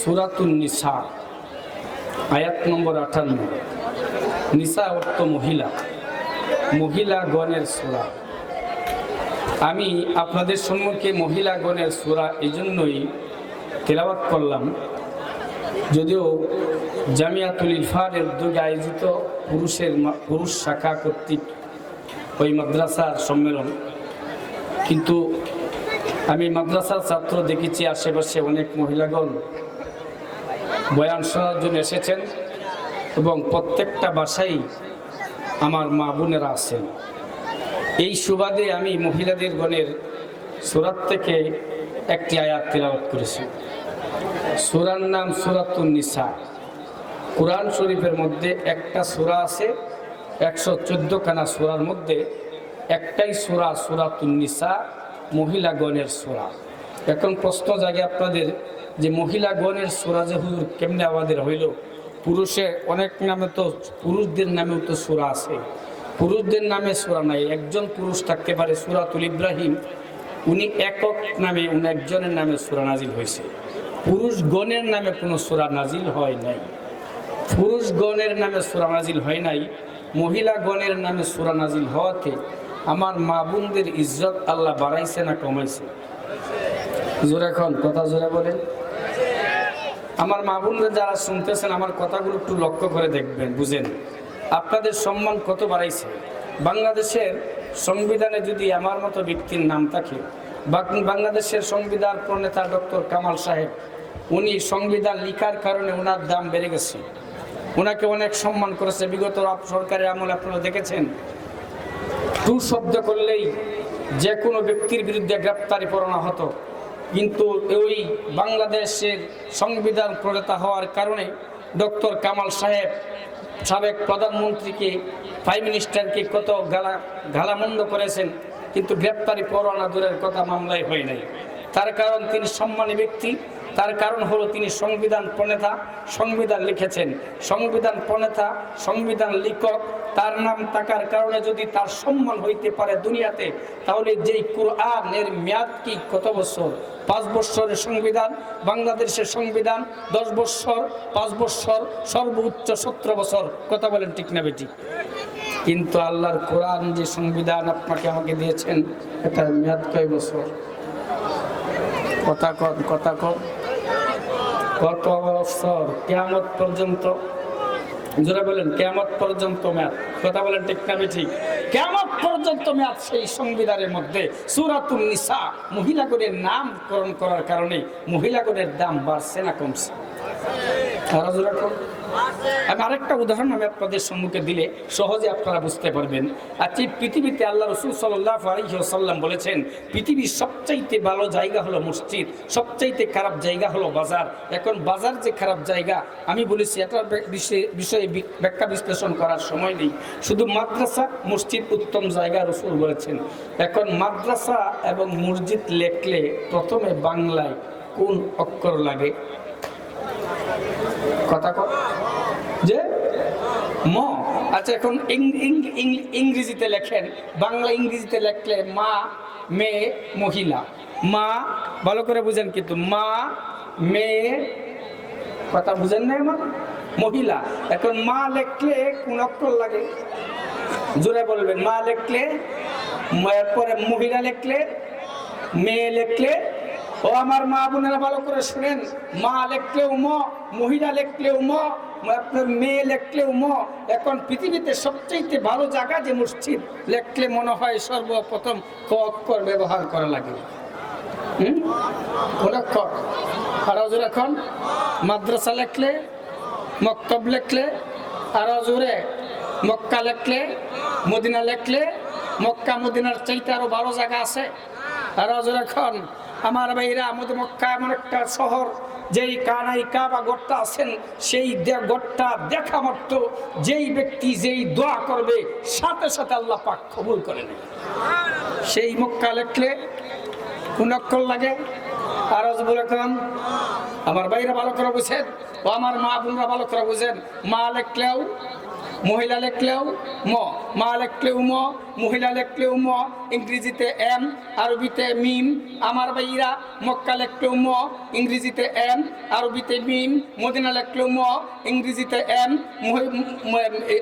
সুরাতুন নিসা, আয়াত নম্বর আটান্ন নিসা অর্থ মহিলা মহিলা গণের সুরা। আমি আপনাদের সম্মুখে মহিলা গণের সুরা এই জন্যই তেলাবাত করলাম, যদিও জামিয়াতুল ইরফানের উদ্যোগে আয়োজিত পুরুষের পুরুষ শাখা কর্তৃক ওই মাদ্রাসার সম্মেলন। কিন্তু আমি মাদ্রাসার ছাত্র দেখেছি, আশেপাশে অনেক মহিলাগণ বয়ান শোনার জন্য এসেছেন এবং প্রত্যেকটা বাসায় আমার মা বোনেরা আছেন। এই সুবাদে আমি মহিলাদের গণের সুরাত থেকে একটি আয়াত তেলাওয়াত করেছি। সুরার নাম সুরাতুন নিসা। কোরআন শরীফের মধ্যে একটা সুরা আছে, একশো চোদ্দ খানা সুরার মধ্যে একটাই সুরা সুরাতুন নিসা মহিলাগণের সুরা। এখন প্রশ্ন জাগে আপনাদের যে মহিলাগণের সুরা যে হুজুর কেমনে আমাদের হইল? পুরুষে অনেক নামে তো, পুরুষদের নামেও তো সুরা আছে। পুরুষদের নামে সুরা নাই। একজন পুরুষ থাকতে পারে সুরাতুল ইব্রাহিম, উনি একক নামে, উনি একজনের নামে সুরা নাজিল হয়েছে পুরুষ গণের নামে কোনো সুরা নাজিল হয় নাই। পুরুষ গণের নামে সুরা নাজিল হয় নাই মহিলা গণের নামে সুরা নাজিল হওয়াতে আমার মা বোনদের ইজ্জত আল্লাহ বাড়াইছে না কমাইছে? জোরে এখন, কথা জোরে বলেন। আমার মা বোনরা যারা শুনতেছেন, আমার কথাগুলো একটু লক্ষ্য করে দেখবেন, বুঝেন। আপনাদের সম্মান কত বাড়াইছে। বাংলাদেশের সংবিধানে যদি আমার মতো ব্যক্তির নাম থাকে বাংলাদেশের সংবিধান প্রণেতা ডক্টর কামাল সাহেব, উনি সংবিধান লিখার কারণে ওনার দাম বেড়ে গেছে। ওনাকে অনেক সম্মান করেছে। বিগত সরকারের আমলে আপনারা দেখেছেন। টু শব্দ করলেই যে কোনো ব্যক্তির বিরুদ্ধে গ্রেপ্তারি পরোয়ানা হতো। কিন্তু ওই বাংলাদেশের সংবিধান প্রণেতা হওয়ার কারণে ডক্টর কামাল সাহেব সাবেক প্রধানমন্ত্রীকে, প্রাইম মিনিস্টারকে কত গালা, গালামন্দ করেছেন, কিন্তু গ্রেপ্তারি পরোয়ানা দূরের কথা মামলায় হয় নাই। তার কারণ তিনি সম্মানী ব্যক্তি। তার কারণ হলো তিনি সংবিধান প্রণেতা, সংবিধান লিখেছেন। সংবিধান প্রণেতা, সংবিধান লিখক, তার নাম থাকার কারণে যদি তার সম্মান হইতে পারে দুনিয়াতে, তাহলে যেই কোরআনের মেয়াদ কি? কত বছর? পাঁচ বৎসরের সংবিধান, বাংলাদেশের সংবিধান, দশ বৎসর, পাঁচ বৎসর, সর্বোচ্চ সতেরো বছর। কথা বলেন ঠিক না বেটি? কিন্তু আল্লাহর কোরআন যে সংবিধান আপনাকে আমাকে দিয়েছেন, এটার মেয়াদ কয় বছর? কথা কম কথা কম কেয়ামত পর্যন্ত, জোরে বলেন, কেয়ামত পর্যন্ত মেয়াদ। কথা বলেন ঠিক না ঠিক? কেয়ামত পর্যন্ত মেয়াদ সেই সংবিধানের মধ্যে সুরাতুল নিসা, মহিলাগণের নামকরণ করার কারণে মহিলাগণের দাম বাড়ছে না, কমছে। তারা জোরে। আমি আরেকটা উদাহরণ আমি আপনাদের সম্মুখে দিলে সহজে আপনারা বুঝতে পারবেন। আজকে পৃথিবীতে আল্লাহ রসুল সাল্লাহ আলহিহাল্লাম বলেছেন, পৃথিবীর সবচাইতে ভালো জায়গা হলো মসজিদ, সবচাইতে খারাপ জায়গা হলো বাজার। এখন বাজার যে খারাপ জায়গা, আমি বলেছি এটার বিষয়ে বিষয়ে ব্যাখ্যা বিশ্লেষণ করার সময় নেই। শুধু মাদ্রাসা, মসজিদ উত্তম জায়গা রসুল বলেছেন। এখন মাদ্রাসা এবং মসজিদ লেখলে প্রথমে বাংলায় কোন অক্ষর লাগে? কথা যে? ম। আচ্ছা এখন ইংরেজিতে লেখেন, বাংলা ইংরেজিতে লেখলে মা, মেয়ে, মহিলা। মা, ভালো করে বুঝেন কিন্তু, মা, মেয়ে, কথা বুঝেন না আমার মহিলা। এখন মা লেখলে কোন অক্ষর লাগে? জোরে বলবেন, মা লেখলে এরপরে মহিলা লেখলে, মেয়ে লেখলে ও আমার মা বোনেরা ভালো করে শুনেন। মা লেখলেও ম, মহিলা লেখলেও ম, আপনার মেয়ে লেখলেও ম। এখন পৃথিবীতে সবচেয়ে ভালো জায়গা যে মসজিদ, লেখলে মনে হয় সর্বপ্রথম ক অক্ষর ব্যবহার করা লাগে। হুম? কোন অক্ষর এখন? মাদ্রাসা লেখলে, মক্তব লেখলে, আরও জোরে মক্কা লেখলে, মদিনা লেখলে, মক্কা মদিনার চাইতে আরও ভালো জায়গা আছে। আরও জোরে এখন? আমার ভাইরা, আমাদের মক্কা এমন একটা শহর, যেই কানাই কাবা গড়টা আছেন, সেই গড়টা দেখা মাত্র। যেই ব্যক্তি যেই দোয়া করবে, সাথে সাথে আল্লাহ পাক কবুল করে নেবে। সেই মক্কা লেখলে কোন অক্ষর লাগে? আর বলে কন, আমার বাইরে ভালো করে বুঝেন, ও আমার মা বোনরা ভালো করে বুঝেন। মা লেখলেও, মহিলা লেখলেও, ম। মা লেখলে উম, মহিলা লেখলে উম, ইংরেজিতে এম, আরবিতে মিম, আমার ভাইরা মক্কা লেখলে উম, ইংরেজিতে এম, আরবিতে মিম, মদিনা লেখলে উম, ইংরেজিতে এম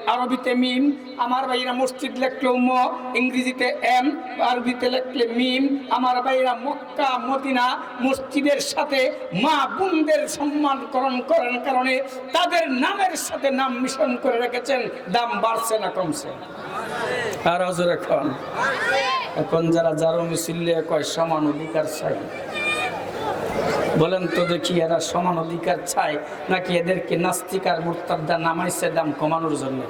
আরবিতে মিম, আমার ভাইরা মসজিদ লেখলে উম, ইংরেজিতে এম, আরবিতে লেখলে মিম, আমার ভাইরা মক্কা, মদিনা মসজিদের সাথে মা বোনদের সম্মানকরণ করার কারণে তাদের নামের সাথে নাম মিশন করে রেখেছেন, দাম বাড়ছে না, কমছে আর হজর এখন এখন যারা যারো মিছিলে কয়, সমান অধিকার চাই। বলেন তো দেখি এরা সমান অধিকার চায়, নাকি এদেরকে নাস্তিকার মোর্তাদা নামাইছে দাম কমানোর জন্য?